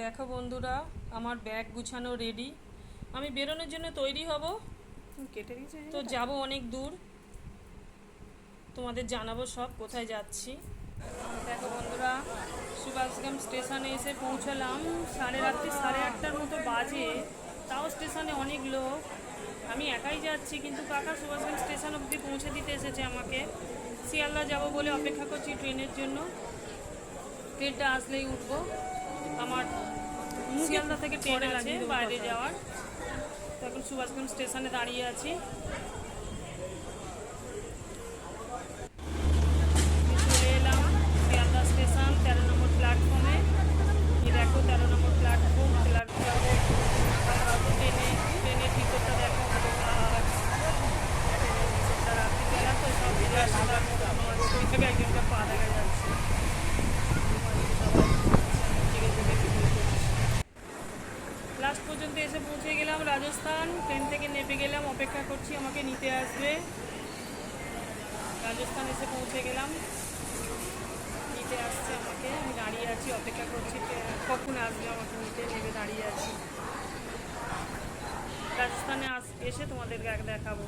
দেখো বন্ধুরা আমার ব্যাগ গুছানো রেডি আমি বেরোনোর জন্য তৈরি হব। কেটে তো যাব অনেক দূর। তোমাদের জানাব সব কোথায় যাচ্ছি। দেখো বন্ধুরা সুভাষগ্রাম স্টেশনে এসে পৌঁছালাম। সাড়ে রাত্রি সাড়ে আটটার মতো বাজে। তাও স্টেশনে অনেক লোক। আমি একাই যাচ্ছি কিন্তু কাকা সুভাষগ্রাম স্টেশন অবধি পৌঁছে দিতে এসেছে আমাকে। শিয়ালদা যাব বলে অপেক্ষা করছি ট্রেনের জন্য। ট্রেনটা আসলেই উঠবো। আমার শিয়ালদা থেকে ট্রেন আছে বাইরে যাওয়ার। তো এখন সুভাষগ্রাম স্টেশনে দাঁড়িয়ে আছি। চলে এলাম শিয়ালদা স্টেশন তেরো নম্বর প্ল্যাটফর্মে। দেখো তেরো নম্বর প্ল্যাটফর্ম প্ল্যাটফর্মে ট্রেনে ট্রেনের দেখো আর রাত্রিবেলা তো সব আমার থেকে একজনটা পা দেখা যাচ্ছে। লাস্ট পর্যন্ত এসে পৌঁছে গেলাম রাজস্থান। ট্রেন থেকে নেমে গেলাম, অপেক্ষা করছি, আমাকে নিতে আসবে। রাজস্থান এসে পৌঁছে গেলাম। নিতে আসছে আমাকে, আমি দাঁড়িয়ে আছি, অপেক্ষা করছি কখন আসবে আমাকে নিতে নেমে দাঁড়িয়ে আছি। রাজস্থানে আস, এসে তোমাদেরকে এক দেখাবো।